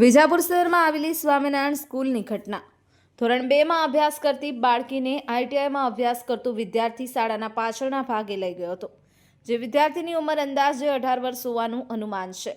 વિજાપુર શહેરમાં આવેલી સ્વામિનારાયણ સ્કૂલની ઘટના. ધોરણ બેમાં અભ્યાસ કરતી બાળકીને આઈટીઆઈમાં અભ્યાસ કરતો વિદ્યાર્થી શાળાના પાછળના ભાગે લઈ ગયો હતો, જે વિદ્યાર્થીની ઉંમર અંદાજે અઢાર વર્ષ હોવાનું અનુમાન છે.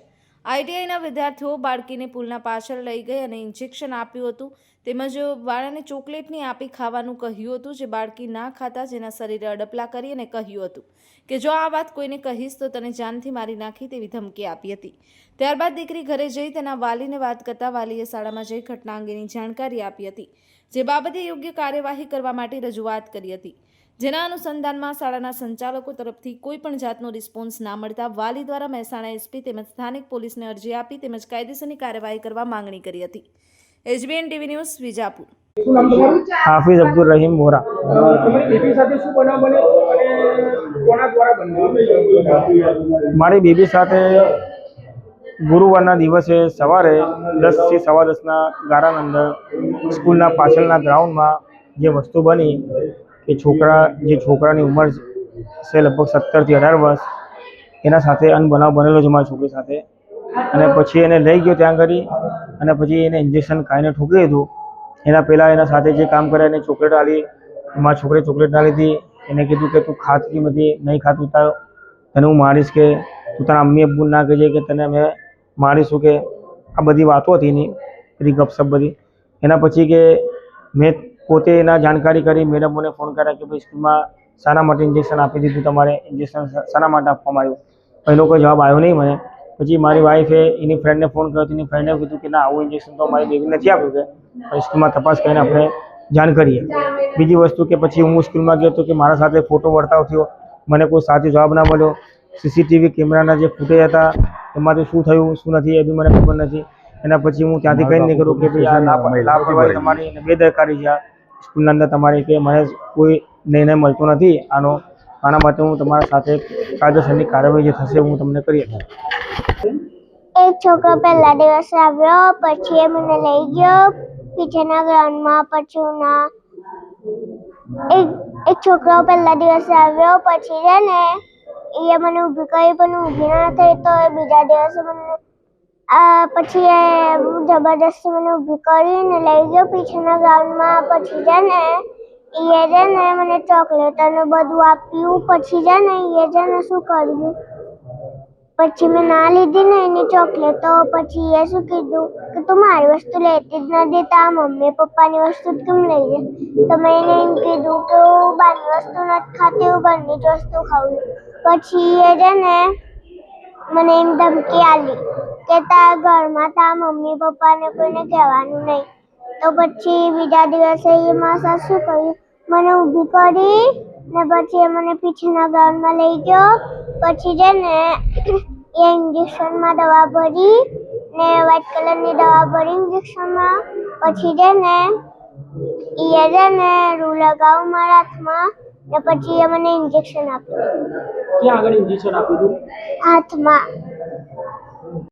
આઈટીઆઈના વિદ્યાર્થીઓ બાળકીને પુલના પાછળ લઈ ગઈ અને ઇન્જેક્શન આપ્યું હતું. તેમજ બાળાને ચોકલેટની આપી ખાવાનું કહ્યું હતું, જે બાળકી ના ખાતા જેના શરીરે અડપલા કરી અને કહ્યું હતું કે, જો આ વાત કોઈને કહીશ, તો તને જાનથી મારી નાખી તેવી ધમકી આપી હતી. ત્યારબાદ દીકરી ઘરે જઈ તેના વાલીને વાત કરતાં વાલીએ શાળામાં જઈ ઘટના અંગેની જાણકારી આપી હતી. જે બાબતે યોગ્ય કાર્યવાહી કરવા માટે રજૂઆત કરી હતી. જેના અનુસંધાનમાં શાળાના સંચાલકો તરફથી કોઈ પણ જાતનો રિસ્પોન્સ ના મળતા વાલી દ્વારા મહેસાણા એસપી તેમજ સ્થાનિક પોલીસને અરજી આપી તેમજ કાયદેસરની કાર્યવાહી કરવા માંગણી કરી હતી. HBN TV news Vijapur. Hafiz Abdul Rahim Vora. મારી બેબી સાથે ગુરુવારના દિવસે સવારે દસથી સવા દસના ગાળાના અંદર સ્કૂલના પાછળના ગ્રાઉન્ડમાં જે વસ્તુ બની કે છોકરા, જે છોકરાની ઉંમર છે લગભગ સત્તરથી અઢાર વર્ષ, એના સાથે અનબનાવ બનેલો છે મારી છોકરી સાથે. અને પછી એને લઈ ગયો ત્યાં કરી અને પછી એને ઇન્જેક્શન ખાઈને ઠોકી દીધું. એના પહેલાં એના સાથે જે કામ કર્યા એને ચોકલેટ આલી, મારા છોકરે ચોકલેટ ના લીધી. એને કીધું કે તું ખાતી નથી, નહીં ખાતું, તાર તને હું મારીશ કે તું તારા મમ્મી અબ્બુ ના કહેજે કે તને અમે મારીશું કે આ બધી વાતો હતી એની, બધી ગપસપ બધી. એના પછી કે મેં પોતે એના જાણકારી કરી મેડમોને ફોન કર્યા કે ભાઈ સ્કૂલમાં શાના માટે ઇન્જેક્શન આપી દીધું તમારે ઇન્જેક્શન શાના માટે આપવામાં આવ્યું. પહેલો કોઈ જવાબ આવ્યો નહીં મને. પછી મારી વાઈફે એની ફ્રેન્ડને ફોન કર્યો એની ફ્રેન્ડે કીધું કે ના, આવું ઇન્જેક્શન તો મારી બેબી નથી આપ્યું કે. સ્કૂલમાં તપાસ કરીને આપણે જાણ કરીએ. બીજી વસ્તુ કે પછી હું સ્કૂલમાં ગયો તો કે મારા સાથે ફોટો વર્તાવ થયો. મને કોઈ સાચો જવાબ ના મળ્યો. સીસીટીવી કેમેરાના જે ફૂટેજ હતા એમાંથી શું થયું શું નથી એ બી મને ખબર નથી. એના પછી હું ત્યાંથી કંઈ નહીં કરું કે ભાઈ લાપરવાહી તમારી બેદરકારી છે. સ્કૂલના અંદર તમારી કે મને કોઈ નિર્ણય મળતો નથી આનો આના માટે હું તમારા સાથે કાયદેસરની કાર્યવાહી જે થશે હું તમને કરી એક છોકરો પહેલા દિવસે આવ્યો પછી એ મને લઈ ગયો પીછેના ગ્રાઉન્ડમાં પછી હું ના એક એક છોકરો પહેલા દિવસે આવ્યો પછી છે ને એ મને ઊભી કરી પણ હું ઊભી ના થઈ તો એ બીજા દિવસે મને આ પછી એ જબરદસ્તી મને ઊભી કરીને લઈ ગયો પીછેના ગ્રાઉન્ડમાં પછી છે ને એ છે ને મને ચોકલેટ અને બધું આપ્યું પછી છે ને એ છે ને શું કર્યું પછી મેં ના લીધી ને એની ચોકલેટો પછી એ શું કીધું કે તું મારી વસ્તુ લેતી જ નથી તા મમ્મી પપ્પાની વસ્તુ જ કેમ લઈ લે તો મેં એને એમ કીધું કે હું બહારની વસ્તુ નથી ખાતી હું ઘરની જ વસ્તુ ખાઉં છું પછી એ છે ને મને એમ ધમકી આલી કે તારા ઘરમાં તારા મમ્મી પપ્પાને કોઈને કહેવાનું નહીં. તો પછી બીજા દિવસે એ મારા સાસુ કર્યું મને ઊભી કરી ને પછી એ મને પીછેના ગ્રાઉન્ડમાં લઈ ગયો. પછી છે ને એ ઇન્જેક્શનમાં દવા ભરી ને વ્હાઈટ કલરની દવા ભરી ઇન્જેક્શનમાં. પછી છે ને એ છે ને રૂ લગાવ મારા હાથમાં. ને પછી એ મને ઇન્જેક્શન આપ્યું. ક્યાં આગળ ઇન્જેક્શન આપ્યું હતું? હાથમાં.